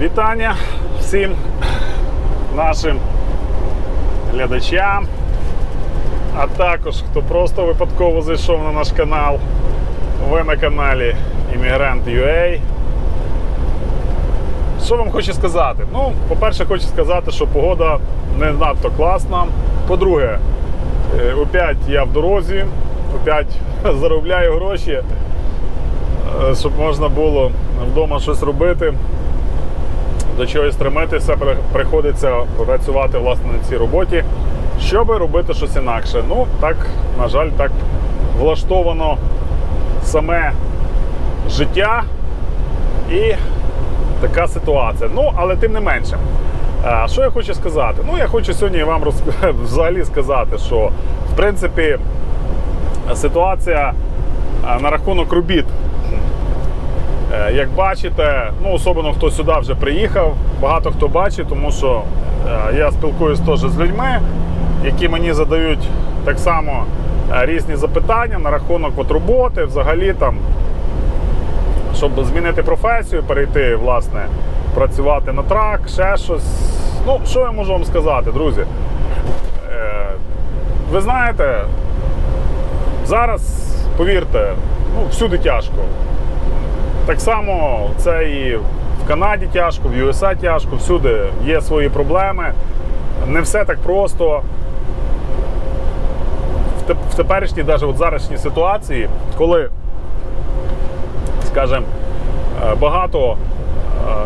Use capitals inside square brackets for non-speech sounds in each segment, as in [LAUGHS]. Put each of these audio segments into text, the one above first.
Вітання всім нашим глядачам, а також хто просто випадково зайшов на наш канал. Ви на каналі Іммігрант UA. Що вам хочу сказати? Ну, по-перше, хочу сказати, що погода не надто класна. По-друге, е, опять я в дорозі, опять [LAUGHS] заробляю гроші, е, щоб можна було вдома щось робити. До чогось стремитися, приходиться працювати власне на цій роботі, щоб робити щось інакше. Ну, так, на жаль, так влаштовано саме життя і така ситуація. Ну, але тим не менше. Що я хочу сказати? Ну, я хочу сьогодні вам роз... [LAUGHS] взагалі сказати, що в принципі ситуація на рахунок робіт. Е, Як бачите, ну особливо хто сюди вже приїхав, багато хто бачить, тому що е, я спілкуюсь теж з людьми, які мені задають так само е, різні запитання на рахунок от роботи, взагалі там, щоб змінити професію, перейти, власне, працювати на трак, ще щось. Ну, що я можу вам сказати, друзі? Ви знаєте, зараз, повірте, ну, всюди тяжко. Так само це і в Канаді тяжко, в USA тяжко, всюди є свої проблеми. Не все так просто. В теперішній, навіть от ситуації, коли, скажімо, е, багато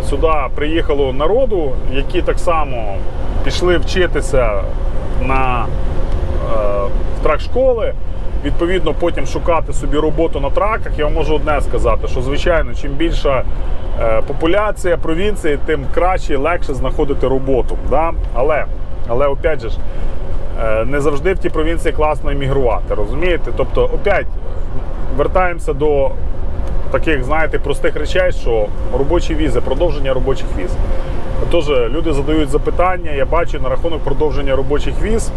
е, сюди приїхало народу, які так само пішли вчитися на е, в трак-школи, відповідно, потім шукати собі роботу на траках. Я вам можу одне сказати, що звичайно, чим більша е, популяція провінції, тим краще і легше знаходити роботу. Да? Але, але опять же ж, е, не завжди в тій провінції класно іммігрувати, розумієте? Тобто, опять вертаємося до таких, знаєте, простих речей, що робочі візи, продовження робочих віз. Тож люди задають запитання, я бачу на рахунок продовження робочих віз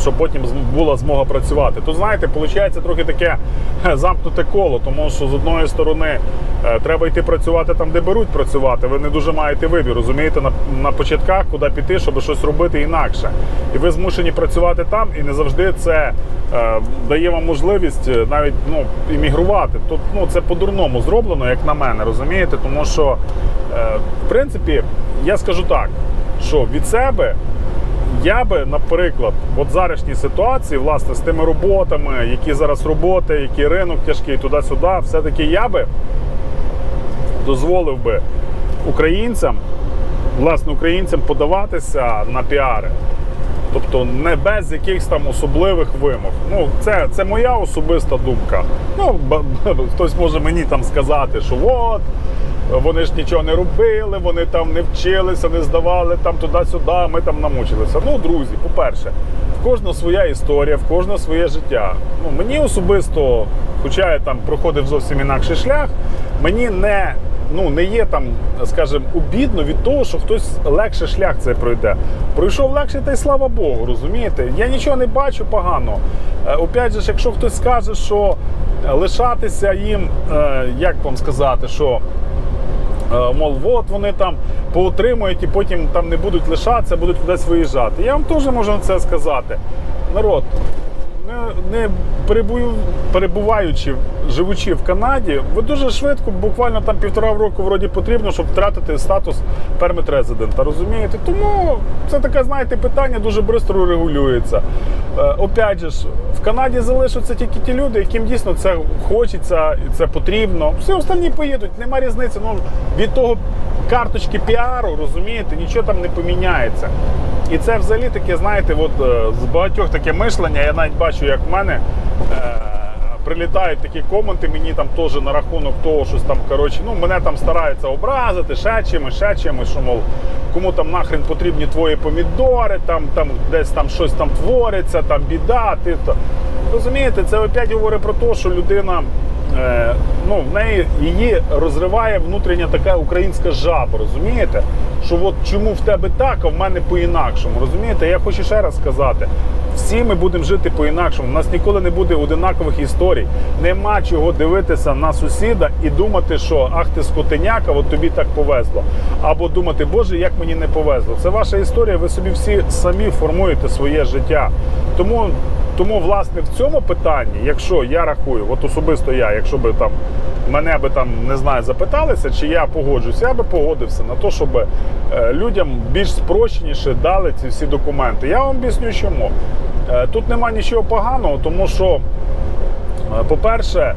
щоб потім була змога працювати. Тут знаєте, виходить трохи таке [LAUGHS] замкнуте коло, тому що з одної сторони е, треба йти працювати там, де беруть працювати. Ви не дуже маєте вибір, розумієте, на, на початках, куди піти, щоб щось робити інакше. І ви змушені працювати там, і не завжди це е, дає вам можливість е, навіть ну, іммігрувати. Тут ну, це по-дурному зроблено, як на мене, розумієте? Тому що, е, в принципі, я скажу так, що від себе я би, наприклад, от в зарашній ситуації, власне, з тими роботами, які зараз роботи, який ринок тяжкий, туди-сюди, все-таки я би дозволив би українцям, власне, українцям подаватися на піари. Тобто не без якихось там особливих вимог. Ну, це, це моя особиста думка. Ну, хтось може мені там сказати, що от, вони ж нічого не робили, вони там не вчилися, не здавали там туди-сюди, ми там намучилися. Ну, друзі, по-перше, в кожного своя історія, в кожного своє життя. Ну, мені особисто, хоча я там проходив зовсім інакший шлях, мені не ну не є там, скажімо, обідно від того, що хтось легше шлях цей пройде. Пройшов легше, та й слава Богу, розумієте? Я нічого не бачу погано. Е, Опять же, якщо хтось скаже, що е, лишатися їм, е, як вам сказати, що. Мов, от вони там поотримують і потім там не будуть лишатися, будуть кудись виїжджати. Я вам теж можу це сказати. Народ, не, перебуваючи, живучи в Канаді, ви дуже швидко, буквально там півтора року вроді потрібно, щоб втратити статус пермит резидента. Розумієте? Тому це таке, знаєте, питання дуже швидко регулюється. Е, опять же в Канаді залишаться тільки ті люди, яким дійсно це хочеться і це потрібно. Всі останні поїдуть, нема різниці. Ну, від того карточки піару, розумієте, нічого там не поміняється. І це взагалі таке, знаєте, от е, з багатьох таке мишлення. Я навіть бачу, як в мене е, прилітають такі коменти мені там теж на рахунок того, щось там, коротше, ну мене там стараються образити, ще чимось, ще чимось, що мов, кому там нахрен потрібні твої помідори, там, там десь там щось там твориться, там біда, ти то. Розумієте, це опять говорить про те, що людина е, ну, в неї її розриває внутрішня така українська жаба, розумієте? Що от чому в тебе так, а в мене по-інакшому. Розумієте? Я хочу ще раз сказати: всі ми будемо жити по-інакшому. У нас ніколи не буде одинакових історій. Нема чого дивитися на сусіда і думати, що ах ти скотиняка, от тобі так повезло. Або думати, Боже, як мені не повезло. Це ваша історія, ви собі всі самі формуєте своє життя. Тому тому, власне, в цьому питанні, якщо я рахую, от особисто я, якщо би там мене би там не знаю, запиталися, чи я погоджуюся, я би погодився на те, щоб е, людям більш спрощеніше дали ці всі документи. Я вам об'ясню, чому. Е, Тут нема нічого поганого, тому що, е, по-перше,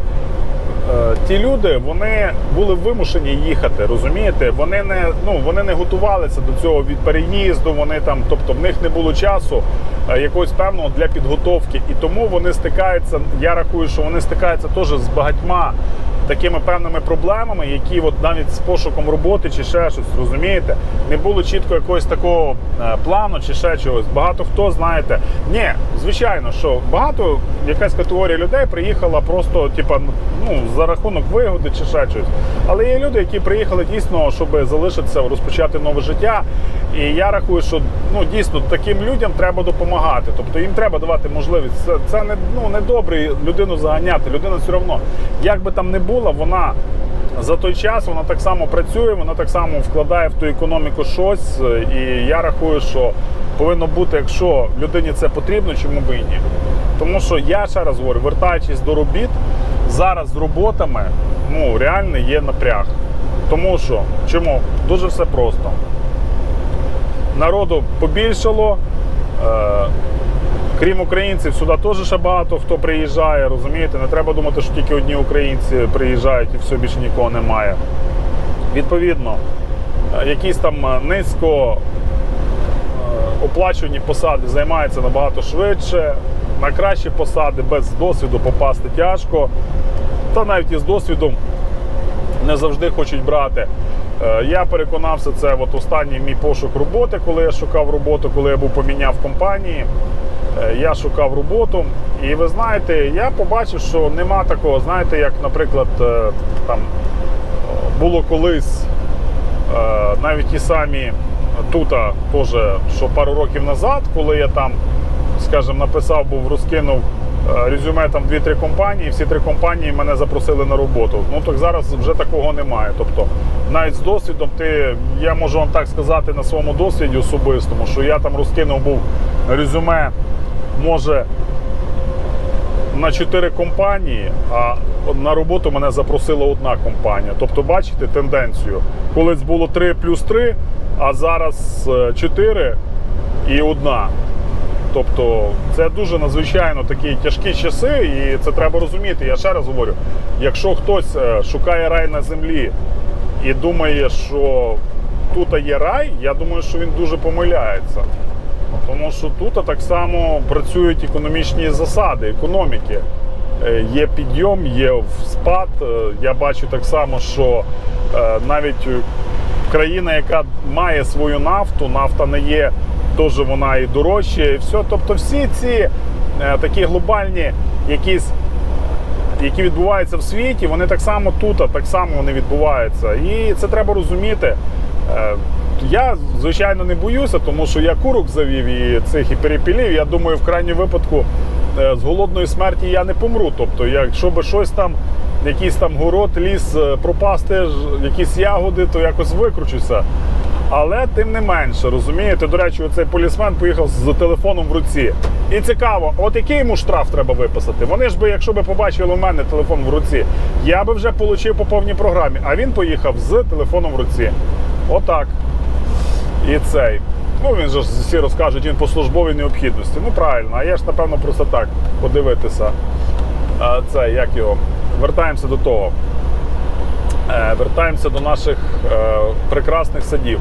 ті люди вони були вимушені їхати, розумієте? Вони не ну вони не готувалися до цього від переїзду. Вони там, тобто в них не було часу е, якогось певного для підготовки, і тому вони стикаються. Я рахую, що вони стикаються теж з багатьма такими певними проблемами, які от навіть з пошуком роботи чи ще щось, розумієте, не було чітко якогось такого е, плану чи ще чогось. Багато хто знаєте, ні, звичайно, що багато якась категорія людей приїхала просто, типа, ну за рахунок вигоди чи ще щось. Але є люди, які приїхали дійсно, щоб залишитися, розпочати нове життя. І я рахую, що ну дійсно таким людям треба допомагати. Тобто їм треба давати можливість. Це, це не ну не добре людину заганяти. Людина все одно, як би там не була, вона за той час вона так само працює, вона так само вкладає в ту економіку щось. І я рахую, що повинно бути, якщо людині це потрібно, чому би і ні. Тому що я ще раз говорю, вертаючись до робіт, зараз з роботами ну реально є напряг. Тому що чому? Дуже все просто. Народу побільшало. Крім українців, сюди теж ще багато хто приїжджає, розумієте? Не треба думати, що тільки одні українці приїжджають і все більше нікого немає. Відповідно, е, якісь там е, низько е, оплачувані посади займаються набагато швидше. На кращі посади без досвіду попасти тяжко. Та навіть із досвідом не завжди хочуть брати. Я переконався, це от останній мій пошук роботи, коли я шукав роботу, коли я був поміняв компанії. Е, Я шукав роботу, і ви знаєте, я побачив, що нема такого, знаєте, як, наприклад, е, там було колись е, навіть ті самі тут, теж, що пару років назад, коли я там, скажімо, написав, був розкинув резюме там дві-три компанії, всі три компанії мене запросили на роботу. Ну так зараз вже такого немає. Тобто, навіть з досвідом, ти, я можу вам так сказати на своєму досвіді особистому, що я там розкинув був резюме, може. На чотири компанії, а на роботу мене запросила одна компанія. Тобто, бачите тенденцію. Колись було 3 плюс 3, а зараз 4 і одна. Тобто це дуже надзвичайно такі тяжкі часи, і це треба розуміти. Я ще раз говорю: якщо хтось е, шукає рай на землі і думає, що тут є рай, я думаю, що він дуже помиляється. Тому що тут так само працюють економічні засади, економіки. Е, Є підйом, є спад. Е, Я бачу так само, що навіть країна, яка має свою нафту, нафта не є теж вона і дорожча, і все. Тобто всі ці е, такі глобальні якісь які відбуваються в світі, вони так само тут, а так само вони відбуваються. І це треба розуміти. Е, Я, звичайно, не боюся, тому що я курок завів і цих і перепілів. Я думаю, в крайньому випадку е, з голодної смерті я не помру. Тобто, якщо би щось там, якийсь там город, ліс пропасти, якісь ягоди, то якось викручуся. Але тим не менше, розумієте, до речі, оцей полісмен поїхав з телефоном в руці. І цікаво, от який йому штраф треба виписати? Вони ж би, якщо би побачили у мене телефон в руці, я би вже отримав по повній програмі. А він поїхав з телефоном в руці. Отак. І цей. Ну, він же всі розкажуть, він по службовій необхідності. Ну правильно, а я ж напевно просто так подивитися. А, це як його. Вертаємося до того. Е, вертаємося до наших е, прекрасних садів.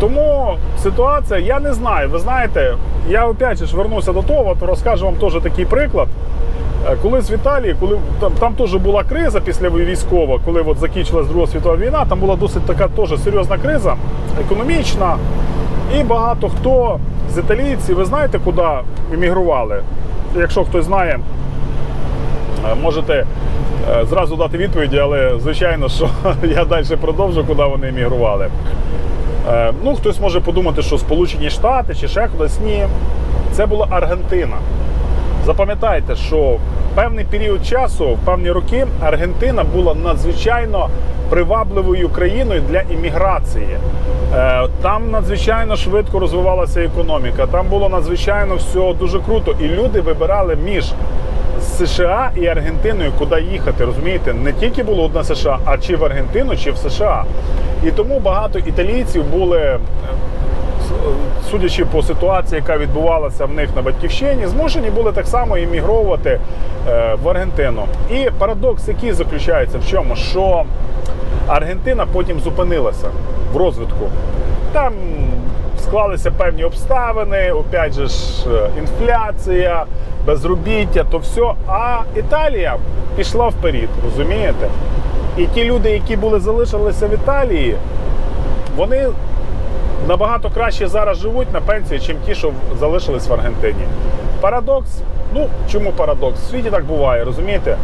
Тому ситуація, я не знаю. Ви знаєте, я опять же вернуся до того, то розкажу вам теж такий приклад. Е, Колись в Італії, коли там, там теж була криза після військова, коли от закінчилась Друга світова війна, там була досить така теж серйозна криза, економічна. І багато хто з італійців, ви знаєте, куди емігрували? Якщо хтось знає, Можете зразу дати відповіді, але звичайно, що [LAUGHS] я далі продовжу, куди вони емігрували. Е, Ну, хтось може подумати, що Сполучені Штати чи ще кудись. Ні, це була Аргентина. Запам'ятайте, що певний період часу, в певні роки, Аргентина була надзвичайно привабливою країною для імміграції. Е, Там надзвичайно швидко розвивалася економіка, там було надзвичайно все дуже круто. І люди вибирали між США і Аргентиною, куди їхати. Розумієте, не тільки було одне США, а чи в Аргентину, чи в США. І тому багато італійців були е, судячи по ситуації, яка відбувалася в них на батьківщині, змушені були так само іммігровувати е, в Аргентину. І парадокс, який заключається в чому, що Аргентина потім зупинилася в розвитку. Там склалися певні обставини, опять же ж е, інфляція, безробіття, то все. А Італія пішла вперед, розумієте? І ті люди, які були залишилися в Італії, вони набагато краще зараз живуть на пенсії, чим ті, що залишились в Аргентині. Парадокс. Ну чому парадокс? В світі так буває, розумієте?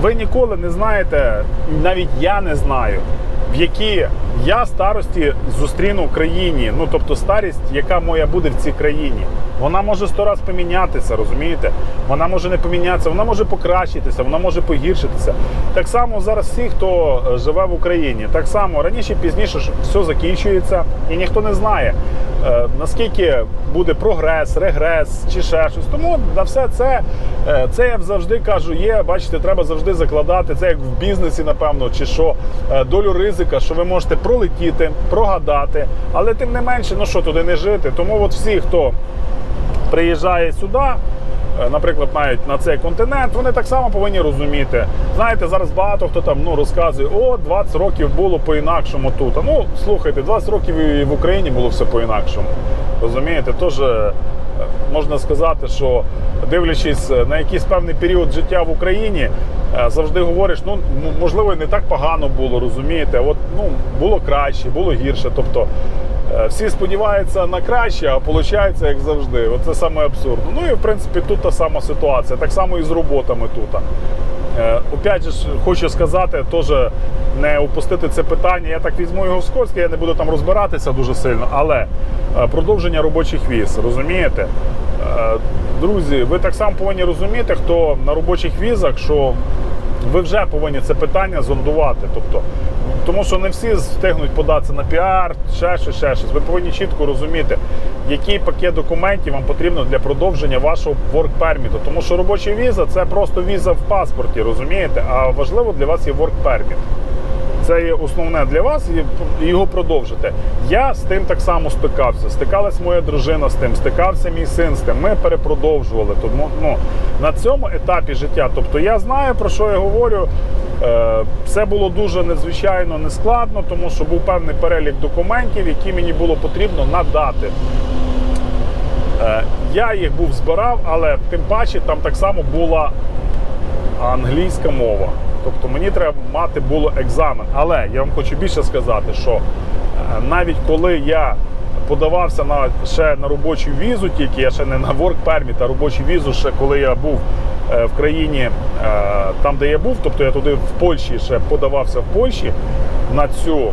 Ви ніколи не знаєте, навіть я не знаю, які я старості зустріну в країні. Ну тобто старість, яка моя буде в цій країні. Вона може сто раз помінятися, розумієте? Вона може не помінятися, вона може покращитися, вона може погіршитися. Так само зараз всі, хто е, живе в Україні, так само раніше, пізніше все закінчується, і ніхто не знає, е, наскільки буде прогрес, регрес чи ще щось. Тому на все це, е, це я завжди кажу, є, бачите, треба завжди закладати. Це як в бізнесі, напевно, чи що, долю ризика, що ви можете пролетіти, прогадати, але тим не менше, ну що туди не жити. Тому от всі, хто приїжджає сюди, е, наприклад, навіть на цей континент, вони так само повинні розуміти. Знаєте, зараз багато хто там ну, розказує, о, 20 років було по-інакшому тут. А ну, слухайте, 20 років і в Україні було все по-інакшому. Розумієте, теж е, можна сказати, що дивлячись на якийсь певний період життя в Україні, е, завжди говориш, ну можливо, не так погано було, розумієте? От ну було краще, було гірше. Тобто е, всі сподіваються на краще, а виходить, як завжди. Оце саме абсурдно. Ну і в принципі тут та сама ситуація, так само і з роботами тут. Е, Опять же, хочу сказати, теж не упустити це питання. Я так візьму його вскользь, я не буду там розбиратися дуже сильно, але е, продовження робочих віз, розумієте? Е, Друзі, ви так само повинні розуміти, хто на робочих візах, що ви вже повинні це питання зондувати. Тобто, тому що не всі встигнуть податися на піар, ще щось, ще щось. Ви повинні чітко розуміти, який пакет документів вам потрібно для продовження вашого permit. Тому що робоча віза це просто віза в паспорті, розумієте? А важливо для вас є permit. Це є основне для вас і його продовжити. Я з тим так само стикався. Стикалась моя дружина з тим, стикався мій син з тим. Ми перепродовжували. Тому ну на цьому етапі життя. Тобто я знаю про що я говорю. Е, Все було дуже надзвичайно нескладно, тому що був певний перелік документів, які мені було потрібно надати. Е, Я їх був збирав, але тим паче там так само була англійська мова. Тобто мені треба мати було екзамен. Але я вам хочу більше сказати, що е, навіть коли я подавався на ще на робочу візу, тільки я ще не на work permit, а робочу візу, ще коли я був е, в країні, е, там де я був, тобто я туди в Польщі ще подавався в Польщі на цю.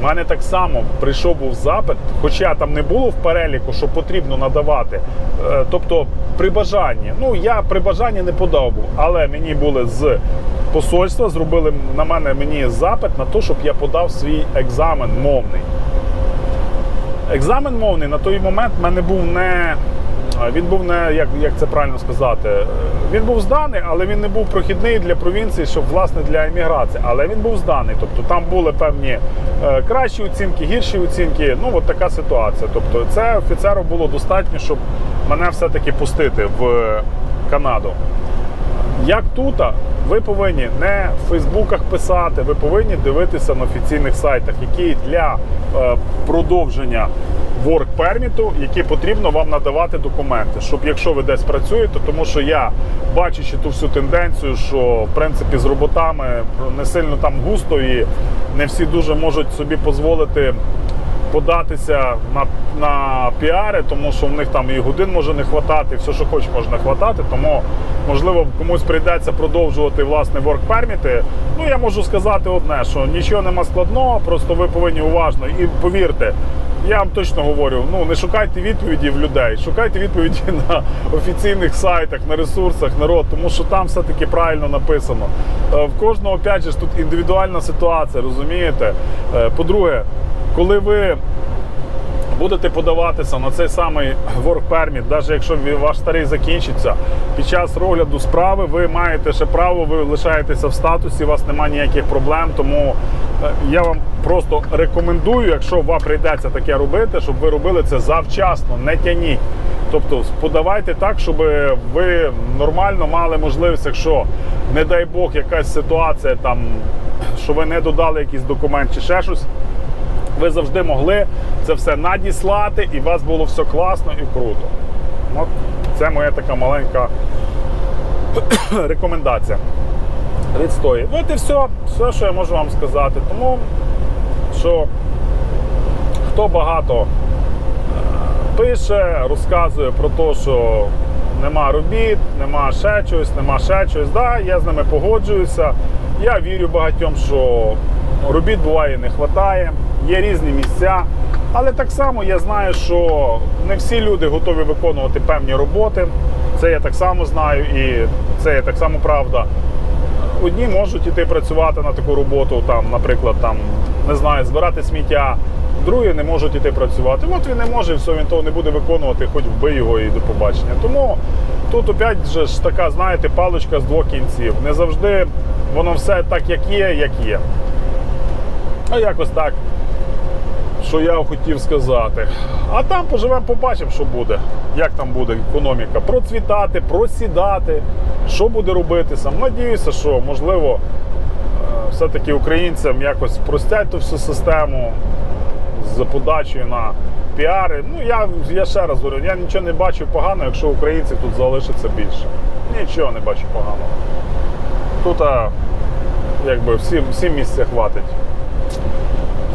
У мене так само прийшов був запит, хоча там не було в переліку, що потрібно надавати. Е, Тобто при бажанні. Ну я при бажанні не подав був, але мені були з посольства, зробили на мене мені запит на те, щоб я подав свій екзамен мовний. Екзамен мовний на той момент в мене був не. Він був не як, як це правильно сказати. Він був зданий, але він не був прохідний для провінції, щоб власне для еміграції. Але він був зданий. Тобто там були певні е, кращі оцінки, гірші оцінки. Ну от така ситуація. Тобто, це офіцеру було достатньо, щоб мене все-таки пустити в Канаду. Як тут, ви повинні не в Фейсбуках писати, ви повинні дивитися на офіційних сайтах, які для е, продовження work permit, які потрібно вам надавати документи, щоб якщо ви десь працюєте, тому що я бачачи ту всю тенденцію, що в принципі з роботами не сильно там густо і не всі дуже можуть собі дозволити податися на, на піари, тому що в них там і годин може не хватати, все, що хочеш, може не хватати. Тому, можливо, комусь прийдеться продовжувати власне permit. Ну, я можу сказати одне, що нічого нема складного, просто ви повинні уважно і повірте. Я вам точно говорю, ну не шукайте відповіді в людей, шукайте відповіді [LAUGHS] на офіційних сайтах, на ресурсах народ, тому що там все таки правильно написано. Е, В кожного опять же тут індивідуальна ситуація, розумієте? Е, По-друге, коли ви будете подаватися на цей самий work permit, навіть якщо ваш старий закінчиться, під час розгляду справи ви маєте ще право, ви лишаєтеся в статусі, у вас немає ніяких проблем. Тому е, я вам просто рекомендую, якщо вам прийдеться таке робити, щоб ви робили це завчасно, не тяніть. Тобто подавайте так, щоб ви нормально мали можливість, якщо, не дай Бог, якась ситуація там, що ви не додали якийсь документ чи ще щось, ви завжди могли це все надіслати, і у вас було все класно і круто. От це моя така маленька [COUGHS] рекомендація. Відстої. От і все, все, що я можу вам сказати. Тому що хто багато е, пише, розказує про те, що нема робіт, нема ще чогось, нема ще чогось. Да, я з ними погоджуюся. Я вірю багатьом, що робіт буває не вистачає, є різні місця. Але так само я знаю, що не всі люди готові виконувати певні роботи. Це я так само знаю, і це є так само правда. Одні можуть іти працювати на таку роботу, там, наприклад, там, не знаю, збирати сміття, другі не можуть іти працювати. От він не може, все, він того не буде виконувати, хоч вбий його і до побачення. Тому тут опять же ж така, знаєте, паличка з двох кінців. Не завжди воно все так, як є, як є. Ну, якось так. Що я хотів сказати. А там поживемо, побачимо, що буде. Як там буде економіка. Процвітати, просідати, що буде робитися. Надіюся, що можливо е, все-таки українцям якось простять ту всю систему з подачею на піари. Ну, я, я ще раз говорю, я нічого не бачу поганого, якщо українців тут залишиться більше. Нічого не бачу поганого. Тут а, якби всім, всім місця хватить.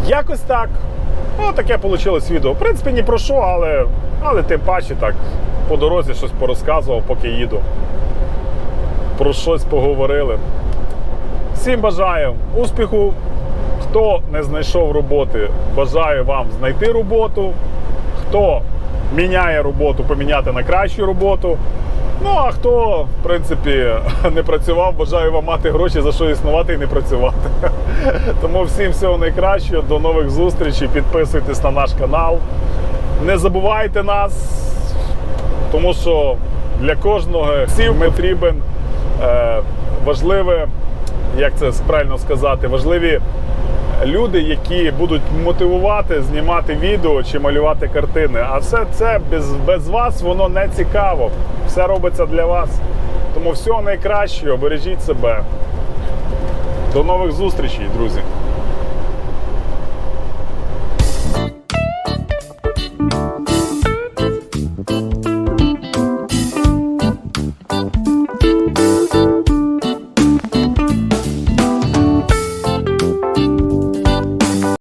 Якось так. Ну, таке вийшло відео. В принципі, ні про що, але, але тим паче так по дорозі щось порозказував, поки їду. Про щось поговорили. Всім бажаю успіху. Хто не знайшов роботи, бажаю вам знайти роботу. Хто міняє роботу, поміняти на кращу роботу. Ну, а хто, в принципі, [LAUGHS] не працював, бажаю вам мати гроші за що існувати і не працювати. [LAUGHS] Тому всім всього найкращого, до нових зустрічей. Підписуйтесь на наш канал. Не забувайте нас, тому що для кожного всім потрібен е, важливе, як це правильно сказати, важливі люди, які будуть мотивувати знімати відео чи малювати картини. А все це без, без вас воно не цікаво. Все робиться для вас. Тому всього найкращого, бережіть себе. До нових зустрічей, друзі.